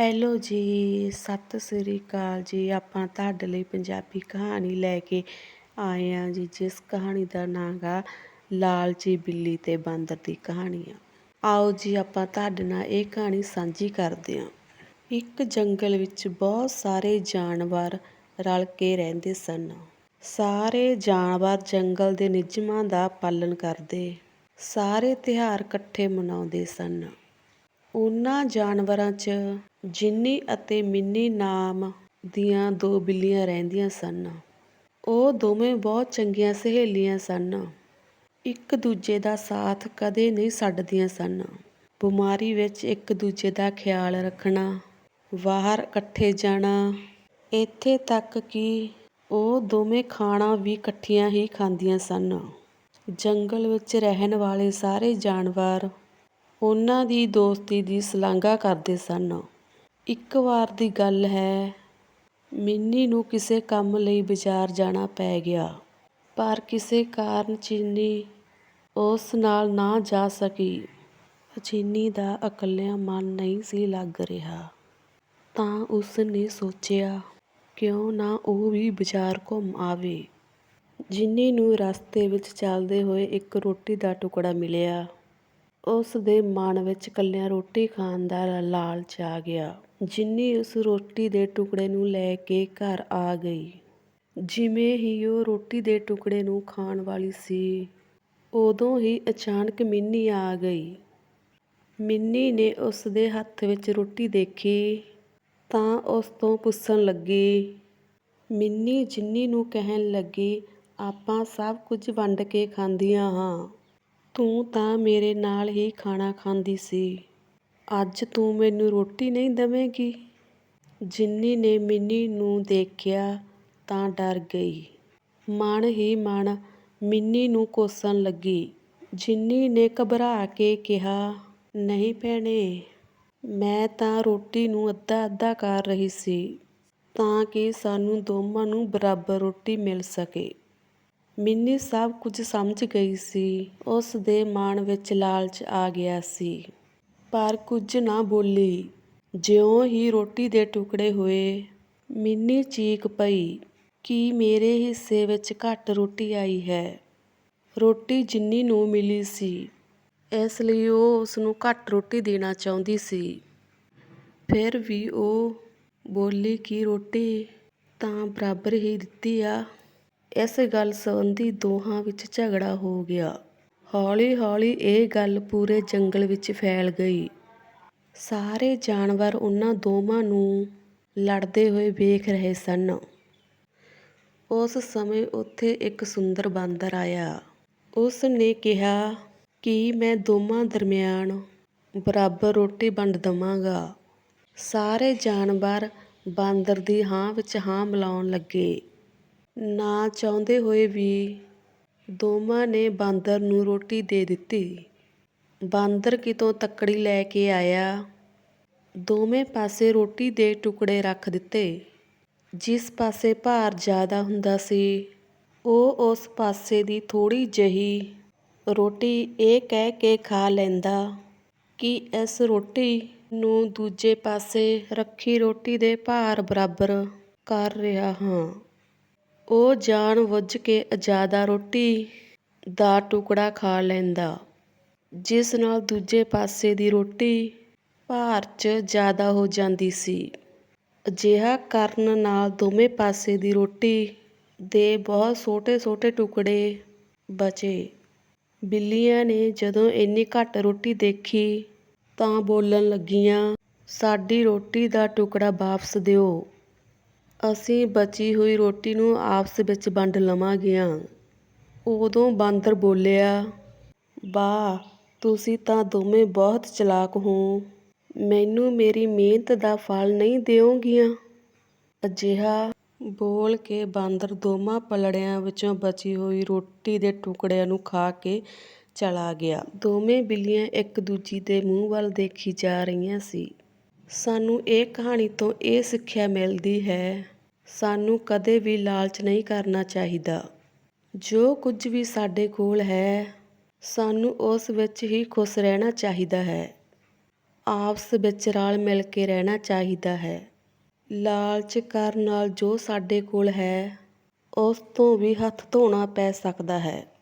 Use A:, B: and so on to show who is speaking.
A: Hello ਜੀ, ਸਤਿ ਸ੍ਰੀ ਅਕਾਲ ਜੀ। ਆਪਾਂ ਤੁਹਾਡੇ ਲਈ ਪੰਜਾਬੀ ਕਹਾਣੀ ਲੈ ਕੇ ਆਏ ਹਾਂ ਜੀ, ਜਿਸ ਕਹਾਣੀ ਦਾ ਨਾਂ ਗਾ ਲਾਲਚੀ ਬਿੱਲੀ ਤੇ ਬਾਂਦਰ ਦੀ ਕਹਾਣੀ ਆ। ਆਓ ਜੀ, ਆਪਾਂ ਤੁਹਾਡੇ ਨਾਲ ਇਹ ਕਹਾਣੀ ਸਾਂਝੀ ਕਰਦੇ ਹਾਂ। ਇੱਕ ਜੰਗਲ ਵਿੱਚ ਬਹੁਤ ਸਾਰੇ ਜਾਨਵਰ ਰਲ ਕੇ ਰਹਿੰਦੇ ਸਨ। ਸਾਰੇ ਜਾਨਵਰ ਜੰਗਲ ਦੇ ਨਿਯਮਾਂ ਦਾ ਪਾਲਣ ਕਰਦੇ। ਸਾਰੇ ਤਿਉਹਾਰ ਇਕੱਠੇ ਮਨਾਉਂਦੇ ਸਨ। ਉਹਨਾਂ ਜਾਨਵਰਾਂ 'ਚ ਜਿੰਨੀ ਅਤੇ ਮਿੰਨੀ ਨਾਮ ਦੀਆਂ ਦੋ ਬਿੱਲੀਆਂ ਰਹਿੰਦੀਆਂ ਸਨ। ਉਹ ਦੋਵੇਂ ਬਹੁਤ ਚੰਗੀਆਂ ਸਹੇਲੀਆਂ ਸਨ। ਇੱਕ ਦੂਜੇ ਦਾ ਸਾਥ ਕਦੇ ਨਹੀਂ ਛੱਡਦੀਆਂ ਸਨ। ਬਿਮਾਰੀ ਵਿੱਚ ਇੱਕ ਦੂਜੇ ਦਾ ਖਿਆਲ ਰੱਖਣਾ, ਬਾਹਰ ਇਕੱਠੇ ਜਾਣਾ, ਇੱਥੇ ਤੱਕ ਕਿ ਉਹ ਦੋਵੇਂ ਖਾਣਾ ਵੀ ਇਕੱਠੀਆਂ ਹੀ ਖਾਂਦੀਆਂ ਸਨ। ਜੰਗਲ ਵਿੱਚ ਰਹਿਣ ਵਾਲੇ ਸਾਰੇ ਜਾਨਵਰ ਉਹਨਾਂ ਦੀ ਦੋਸਤੀ ਦੀ ਸ਼ਲਾਘਾ ਕਰਦੇ ਸਨ। ਇੱਕ ਵਾਰ ਦੀ ਗੱਲ ਹੈ, ਮਿੰਨੀ ਨੂੰ ਕਿਸੇ ਕੰਮ ਲਈ ਬਾਜ਼ਾਰ ਜਾਣਾ ਪੈ ਗਿਆ, ਪਰ ਕਿਸੇ ਕਾਰਨ ਚੀਨੀ ਉਸ ਨਾਲ ਨਾ ਜਾ ਸਕੀ। ਚੀਨੀ ਦਾ ਇਕੱਲਿਆਂ ਮਨ ਨਹੀਂ ਸੀ ਲੱਗ ਰਿਹਾ। ਤਾਂ ਉਸ ਨੇ ਸੋਚਿਆ, ਕਿਉਂ ਨਾ ਉਹ ਵੀ ਬਾਜ਼ਾਰ ਘੁੰਮ ਆਵੇ। ਜਿੰਨੀ ਨੂੰ ਰਸਤੇ ਵਿੱਚ ਚੱਲਦੇ ਹੋਏ ਇੱਕ ਰੋਟੀ ਦਾ ਟੁਕੜਾ ਮਿਲਿਆ ਉਸ ਦੇ ਮਨ ਵਿੱਚ ਇਕੱਲਿਆਂ ਰੋਟੀ ਖਾਣ ਦਾ ਲਾਲਚ ਆ ਗਿਆ। ਜਿੰਨੀ ਉਸ ਰੋਟੀ ਦੇ ਟੁਕੜੇ ਨੂੰ ਲੈ ਕੇ ਘਰ ਆ ਗਈ, ਜਿਵੇਂ ਹੀ ਉਹ ਰੋਟੀ ਦੇ ਟੁਕੜੇ ਨੂੰ ਖਾਣ ਵਾਲੀ ਸੀ, ਉਦੋਂ ਹੀ ਅਚਾਨਕ ਮਿੰਨੀ ਆ ਗਈ। ਮਿੰਨੀ ਨੇ ਉਸ ਦੇ ਹੱਥ ਵਿੱਚ ਰੋਟੀ ਦੇਖੀ, ਤਾਂ ਉਸ ਤੋਂ ਪੁੱਛਣ ਲੱਗੀ, ਮਿੰਨੀ, ਜਿੰਨੀ ਨੂੰ ਕਹਿਣ ਲੱਗੀ, ਆਪਾਂ ਸਭ ਕੁਝ ਵੰਡ ਕੇ ਖਾਂਦੀਆਂ ਹਾਂ। ਤੂੰ ਤਾਂ ਮੇਰੇ ਨਾਲ ਹੀ ਖਾਣਾ ਖਾਂਦੀ ਸੀ। ਅੱਜ ਤੂੰ ਮੈਨੂੰ ਰੋਟੀ ਨਹੀਂ ਦੇਵੇਂਗੀ। ਜਿੰਨੀ ਨੇ ਮਿੰਨੀ ਨੂੰ ਦੇਖਿਆ ਤਾਂ ਡਰ ਗਈ। ਮਨ ਹੀ ਮਨ ਮਿੰਨੀ ਨੂੰ ਕੋਸਣ ਲੱਗੀ। ਜਿੰਨੀ ਨੇ ਘਬਰਾ ਕੇ ਕਿਹਾ, ਨਹੀਂ ਭੈਣੇ, ਮੈਂ ਤਾਂ ਰੋਟੀ ਨੂੰ ਅੱਧਾ ਅੱਧਾ ਕਰ ਰਹੀ ਸੀ ਤਾਂ ਕਿ ਸਾਨੂੰ ਦੋਵਾਂ ਨੂੰ ਬਰਾਬਰ ਰੋਟੀ ਮਿਲ ਸਕੇ। ਮਿੰਨੀ ਸਭ ਕੁਝ ਸਮਝ ਗਈ ਸੀ। ਉਸ ਦੇ ਮਨ ਵਿੱਚ ਲਾਲਚ ਆ ਗਿਆ ਸੀ। ਪਰ ਕੁਝ ਨਾ ਬੋਲੀ। ਜਿਉਂ ਹੀ ਰੋਟੀ ਦੇ ਟੁਕੜੇ ਹੋਏ, ਮਿੰਨੀ ਚੀਕ ਪਈ, ਕਿ ਮੇਰੇ ਹਿੱਸੇ ਵਿੱਚ ਘੱਟ ਰੋਟੀ ਆਈ ਹੈ? ਰੋਟੀ ਜਿੰਨੀ ਨੂੰ ਮਿਲੀ ਸੀ, ਇਸ ਲਈ ਉਹ ਉਸ ਨੂੰ ਘੱਟ ਰੋਟੀ ਦੇਣਾ ਚਾਹੁੰਦੀ ਸੀ। ਫਿਰ ਵੀ ਉਹ ਬੋਲੀ ਕਿ ਰੋਟੀ ਤਾਂ ਬਰਾਬਰ ਹੀ ਦਿੱਤੀ ਆ। ਇਸ ਗੱਲ ਸੰਬੰਧੀ ਦੋਹਾਂ ਵਿੱਚ ਝਗੜਾ ਹੋ ਗਿਆ। ਹੌਲੀ ਹੌਲੀ ਇਹ ਗੱਲ ਪੂਰੇ ਜੰਗਲ ਵਿੱਚ ਫੈਲ ਗਈ। ਸਾਰੇ ਜਾਨਵਰ ਉਹਨਾਂ ਦੋਵਾਂ ਨੂੰ ਲੜਦੇ ਹੋਏ ਵੇਖ ਰਹੇ ਸਨ। ਉਸ ਸਮੇਂ ਉੱਥੇ ਇੱਕ ਸੁੰਦਰ ਬਾਂਦਰ ਆਇਆ। ਉਸ ਨੇ ਕਿਹਾ, ਕਿ ਮੈਂ ਦੋਵਾਂ ਦਰਮਿਆਨ ਬਰਾਬਰ ਰੋਟੀ ਵੰਡ ਦੇਵਾਂਗਾ? ਸਾਰੇ ਜਾਨਵਰ ਬਾਂਦਰ ਦੀ ਹਾਂ ਵਿੱਚ ਹਾਂ ਮਿਲਾਉਣ ਲੱਗੇ। ਨਾ ਚਾਹੁੰਦੇ ਹੋਏ ਵੀ ਦੋਵਾਂ ਨੇ ਬਾਂਦਰ ਨੂੰ ਰੋਟੀ ਦੇ ਦਿੱਤੀ। ਬਾਂਦਰ ਕਿਤੋਂ ਤੱਕੜੀ ਲੈ ਕੇ ਆਇਆ। ਦੋਵੇਂ ਪਾਸੇ ਰੋਟੀ ਦੇ ਟੁਕੜੇ ਰੱਖ ਦਿੱਤੇ। ਜਿਸ ਪਾਸੇ ਭਾਰ ਜ਼ਿਆਦਾ ਹੁੰਦਾ ਸੀ, ਉਹ ਉਸ ਪਾਸੇ ਦੀ ਥੋੜ੍ਹੀ ਜਿਹੀ ਰੋਟੀ ਇਹ ਕਹਿ ਕੇ ਖਾ ਲੈਂਦਾ ਕਿ ਇਸ ਰੋਟੀ ਨੂੰ ਦੂਜੇ ਪਾਸੇ ਰੱਖੀ ਰੋਟੀ ਦੇ ਭਾਰ ਬਰਾਬਰ ਕਰ ਰਿਹਾ ਹਾਂ। ਉਹ ਜਾਣ ਬੁੱਝ ਕੇ ਜ਼ਿਆਦਾ ਰੋਟੀ ਦਾ ਟੁਕੜਾ ਖਾ ਲੈਂਦਾ, ਜਿਸ ਨਾਲ ਦੂਜੇ ਪਾਸੇ ਦੀ ਰੋਟੀ ਭਾਰ 'ਚ ਜ਼ਿਆਦਾ ਹੋ ਜਾਂਦੀ ਸੀ। ਅਜਿਹਾ ਕਰਨ ਨਾਲ ਦੋਵੇਂ ਪਾਸੇ ਦੀ ਰੋਟੀ ਦੇ ਬਹੁਤ ਛੋਟੇ ਛੋਟੇ ਟੁਕੜੇ ਬਚੇ। ਬਿੱਲੀਆਂ ਨੇ ਜਦੋਂ ਇੰਨੀ ਘੱਟ ਰੋਟੀ ਦੇਖੀ ਤਾਂ ਬੋਲਣ ਲੱਗੀਆਂ, ਸਾਡੀ ਰੋਟੀ ਦਾ ਟੁਕੜਾ ਵਾਪਸ ਦਿਓ। ਅਸੀਂ ਬਚੀ ਹੋਈ ਰੋਟੀ ਨੂੰ ਆਪਸ ਵਿੱਚ ਵੰਡ ਲਵਾਂਗੀਆਂ। ਉਦੋਂ ਬਾਂਦਰ ਬੋਲਿਆ ਵਾਹ ਤੁਸੀਂ ਤਾਂ ਦੋਵੇਂ ਬਹੁਤ ਚਲਾਕ ਹੋ। ਮੈਨੂੰ ਮੇਰੀ ਮਿਹਨਤ ਦਾ ਫਲ ਨਹੀਂ ਦਿਓਗੀਆਂ। ਅਜਿਹਾ ਬੋਲ ਕੇ ਬਾਂਦਰ ਦੋਵਾਂ ਪਲੜਿਆਂ ਵਿੱਚੋਂ ਬਚੀ ਹੋਈ ਰੋਟੀ ਦੇ ਟੁਕੜਿਆਂ ਨੂੰ ਖਾ ਕੇ ਚਲਾ ਗਿਆ। ਦੋਵੇਂ ਬਿੱਲੀਆਂ ਇੱਕ ਦੂਜੀ ਦੇ ਮੂੰਹ ਵੱਲ ਦੇਖੀ ਜਾ ਰਹੀਆਂ ਸੀ। ਸਾਨੂੰ ਇਹ ਕਹਾਣੀ ਤੋਂ ਇਹ ਸਿੱਖਿਆ ਮਿਲਦੀ ਹੈ। ਸਾਨੂੰ ਕਦੇ ਵੀ ਲਾਲਚ ਨਹੀਂ ਕਰਨਾ ਚਾਹੀਦਾ। ਜੋ ਕੁਝ ਵੀ ਸਾਡੇ ਕੋਲ ਹੈ, ਸਾਨੂੰ ਉਸ ਵਿੱਚ ਹੀ ਖੁਸ਼ ਰਹਿਣਾ ਚਾਹੀਦਾ ਹੈ। ਆਪਸ ਵਿੱਚ ਰਲ ਮਿਲ ਕੇ ਰਹਿਣਾ ਚਾਹੀਦਾ ਹੈ। ਲਾਲਚ ਕਰਨ ਨਾਲ ਜੋ ਸਾਡੇ ਕੋਲ ਹੈ, ਉਸ ਤੋਂ ਵੀ ਹੱਥ ਧੋਣਾ ਪੈ ਸਕਦਾ ਹੈ।